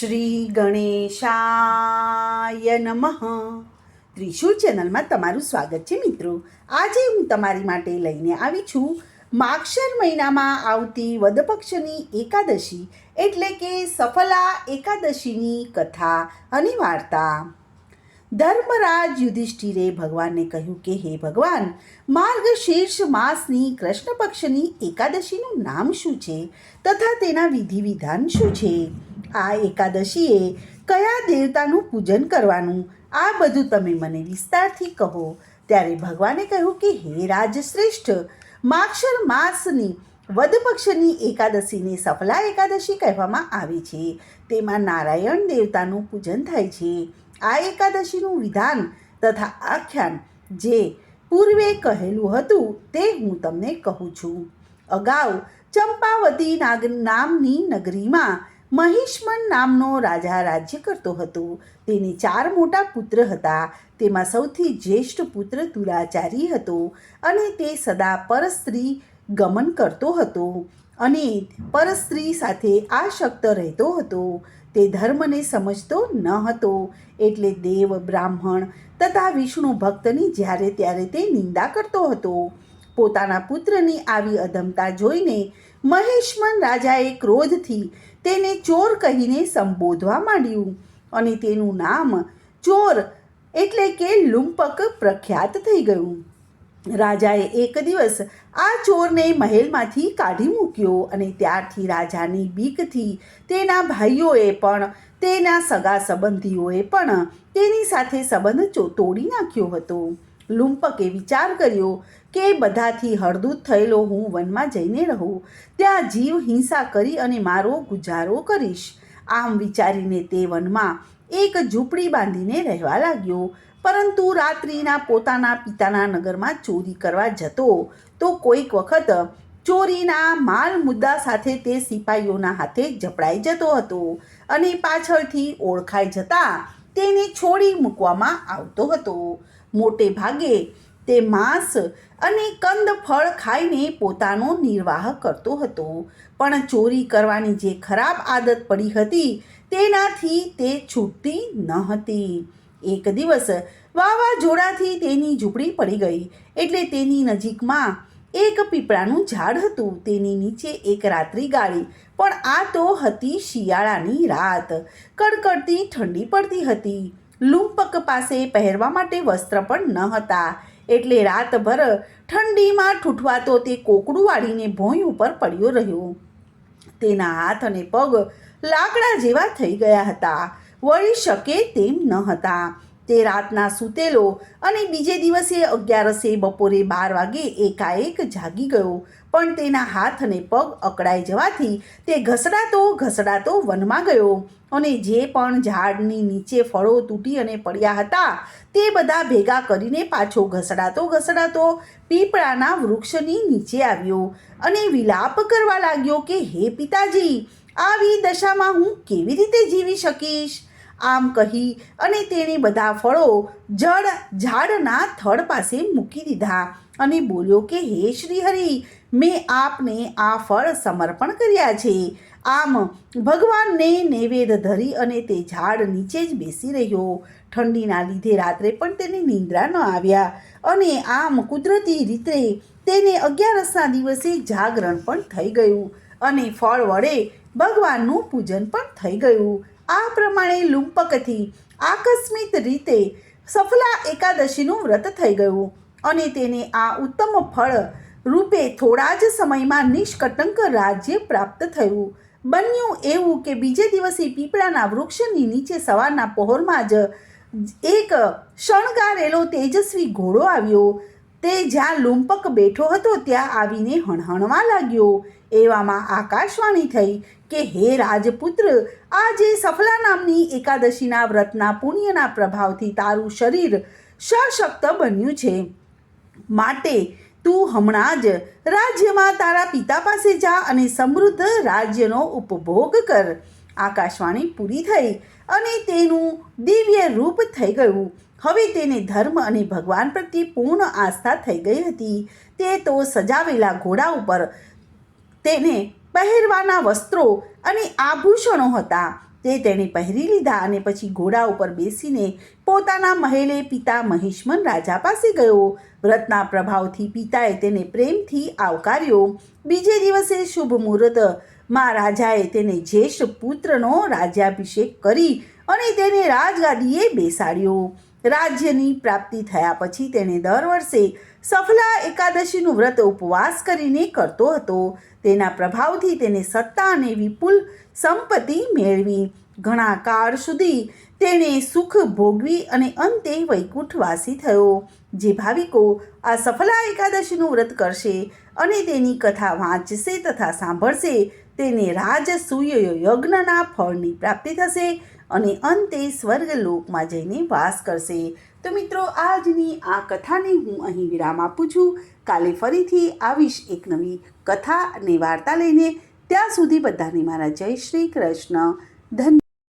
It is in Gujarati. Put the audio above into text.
શ્રી ગણેશાય નમઃ. ત્રિશુલ ચેનલમાં તમારું સ્વાગત છે મિત્રો. આજે હું તમારી માટે લઈને આવી છું માક્ષર મહિનામાં આવતી વદપક્ષની એકાદશી, એટલે કે સફલા એકાદશીની કથા અને વાર્તા. ધર્મરાજ યુધિષ્ઠિરે ભગવાનને કહ્યું કે, હે ભગવાન, માર્ગશીર્ષ માસની કૃષ્ણ પક્ષની એકાદશીનું નામ શું છે? તથા તેના વિધિ વિધાન શું છે? આ એકાદશીએ કયા દેવતાનું પૂજન કરવાનું? આ બધું તમે મને વિસ્તારથી કહો. ત્યારે ભગવાને કહ્યું કે, હે રાજશ્રેષ્ઠ, માક્ષર માસની વધપક્ષની એકાદશીને સફલા એકાદશી કહેવામાં આવે છે. તેમાં નારાયણ દેવતાનું પૂજન થાય છે. આ એકાદશીનું વિધાન તથા આખ્યાન જે પૂર્વે કહેલું હતું તે હું તમને કહું છું. અગાઉ ચંપાવતી નાગ, નામની નગરીમાં મહિષ્મન નામનો રાજા રાજ્ય કરતો હતો. તેને ચાર મોટા પુત્ર હતા. તેમાં સૌથી જ્યેષ્ઠ પુત્ર તુરાચારી હતો અને તે સદા પરસ્ત્રી ગમન કરતો હતો અને પરસ્ત્રી સાથે આશક્ત રહેતો હતો. તે ધર્મને સમજતો ન હતો એટલે દેવ બ્રાહ્મણ તથા વિષ્ણુ ભક્તની જ્યારે ત્યારે તે નિંદા કરતો હતો. પોતાના પુત્રની આવી અધમતા જોઈને મહેશમન રાજાએ ક્રોધથી તેને ચોર કહીને સંબોધવા માંડ્યું અને તેનું નામ ચોર એટલે કે લુંપક પ્રખ્યાત થઈ ગયું. રાજાએ એક દિવસ આ ચોરને મહેલમાંથી કાઢી મૂક્યો અને ત્યારથી રાજાની બીકથી તેના ભાઈઓએ પણ, તેના સગા સંબંધીઓએ પણ તેની સાથે સંબંધ તોડી નાખ્યો હતો. લુંપકે વિચાર કર્યો કે બધાથી હળદૂત થયેલો હું વનમાં જઈને રહું. ત્યાં જીવ હિંસા કરી અને મારો ગુજારો કરીશ. આમ વિચારીને તે વનમાં એક ઝૂંપડી બાંધીને રહેવા લાગ્યો. પરંતુ રાત્રિના પોતાના પિતાના નગરમાં ચોરી કરવા જતો તો કોઈક વખત ચોરીના માલ મુદ્દા સાથે તે સિપાહીઓના હાથે જપડાઈ જતો હતો અને પાછળથી ઓળખાઈ જતા તેને છોડી મૂકવામાં આવતો હતો. મોટે ભાગે તે માંસ અને કંદ ફળ ખાઈને પોતાનો નિર્વાહ કરતો હતો. પણ ચોરી કરવાની જે ખરાબ આદત પડી હતી, તેનાથી તે છૂટતી ન હતી. એક દિવસ વાવાઝોડાથી તેની ઝૂંપડી પડી ગઈ. એટલે તેની નજીકમાં એક પીપળાનું ઝાડ હતું. તેની નીચે એક રાત્રિ ગાળી. પણ આ તો હતી શિયાળાની રાત. કડકડતી ઠંડી પડતી હતી. લુંપક પાસે પહેરવા માટે વસ્ત્ર પણ ન હતા. એટલે રાતભર ઠંડીમાં ઠૂઠવાતો તે કોકડું વાળીને ભોંય ઉપર પડ્યો રહ્યો. તેના હાથ અને પગ લાકડા જેવા થઈ ગયા હતા. વળી શકે તેમ ન હતા. તે રાતના સૂતેલો અને બીજે દિવસે અગિયારસે બપોરે બાર વાગે એકાએક જાગી ગયો. પણ તેના હાથ અને પગ અકળાઈ જવાથી તે ઘસડાતો ઘસડાતો વનમાં ગયો અને જે પણ ઝાડની નીચે ફળો તૂટી અને પડ્યા હતા તે બધા ભેગા કરીને પાછો ઘસડાતો ઘસડાતો પીપળાના વૃક્ષની નીચે આવ્યો અને વિલાપ કરવા લાગ્યો કે, હે પિતાજી, આવી દશામાં હું કેવી રીતે જીવી શકીશ? આમ કહી અને તેણે બધા ફળો જડ ઝાડના થડ પાસે મૂકી દીધા અને બોલ્યો કે, હે શ્રી હરિ મેં આપને આ ફળ સમર્પણ કર્યા છે. આમ ભગવાનને નૈવેદ્ય ધરી અને તે ઝાડ નીચે જ બેસી રહ્યો. ઠંડીના લીધે રાત્રે પણ તેને નિંદ્રા ન આવ્યા અને આમ કુદરતી રીતે તેને અગિયારસના દિવસે જાગરણ પણ થઈ ગયું અને ફળ વડે ભગવાનનું પૂજન પણ થઈ ગયું. આ પ્રમાણે લુંપકથી આકસ્મિક રીતે સફલા એકાદશીનું વ્રત થઈ ગયું અને તેને આ ઉત્તમ ફળ રૂપે થોડા જ સમયમાં નિષ્કટંક રાજ્ય પ્રાપ્ત થયું. બન્યું એવું કે બીજે દિવસે પીપળાના વૃક્ષની નીચે સવારના પહોરમાં જ એક શણગારેલો તેજસ્વી ઘોડો આવ્યો. તે જ્યાં લુંપક બેઠો હતો ત્યાં આવીને હણહણવા લાગ્યો. એવામાં આકાશવાણી થઈ કે હે રાજપુત્ર, આજે સફલા નામની એકાદશીના વ્રતના પુણ્યના પ્રભાવથી તારું શરીર સશક્ત બન્યું છે. માટે તું હમણાં જ રાજ્યમાં તારા પિતા પાસે જા અને સમૃદ્ધ રાજ્યનો ઉપભોગ કર. આકાશવાણી પૂરી થઈ અને તેનું દિવ્ય રૂપ થઈ ગયું. હવે તેને ધર્મ અને ભગવાન પ્રત્યે પૂર્ણ આસ્થા થઈ ગઈ હતી. તે તો સજાવેલા ઘોડા ઉપર તેને પહેરવાના વસ્ત્રો અને આભૂષણો હતા. તે તેણે પહેરી લીધા અને પછી ઘોડા ઉપર બેસીને પોતાના મહેલે પિતા મહિષ્મન રાજા પાસે ગયો. વ્રતના પ્રભાવથી પિતાએ તેને પ્રેમથી આવકાર્યો. બીજે દિવસે શુભ મુહૂર્તમાં રાજાએ તેને જ્યેષ્ઠ પુત્રનો રાજ્યાભિષેક કરી અને તેને રાજગાદીએ બેસાડ્યો. રાજ્યની પ્રાપ્તિ થયા પછી તેણે દર વર્ષે સફલા એકાદશીનું વ્રત ઉપવાસ કરીને કરતો હતો. તેના પ્રભાવથી તેને સત્તા અને વિપુલ સંપત્તિ મેળવી. ઘણા કાળ સુધી તેણે સુખ ભોગવી અને અંતે વૈકુંઠવાસી થયો. જે ભાવિકો આ સફલા એકાદશીનું વ્રત કરશે અને તેની કથા વાંચશે તથા સાંભળશે, તેને રાજસૂય યજ્ઞના ફળની પ્રાપ્તિ થશે. અને અંતે સ્વર્ગલોકમાં જઈને વાસ કરશે. તો મિત્રો, આજની આ કથાને હું અહીં વિરામ આપું છું. કાલે ફરીથી આવીશ એક નવી કથા અને વાર્તા લઈને. ત્યાં સુધી બધાને મારા જય શ્રી કૃષ્ણ. ધન્ય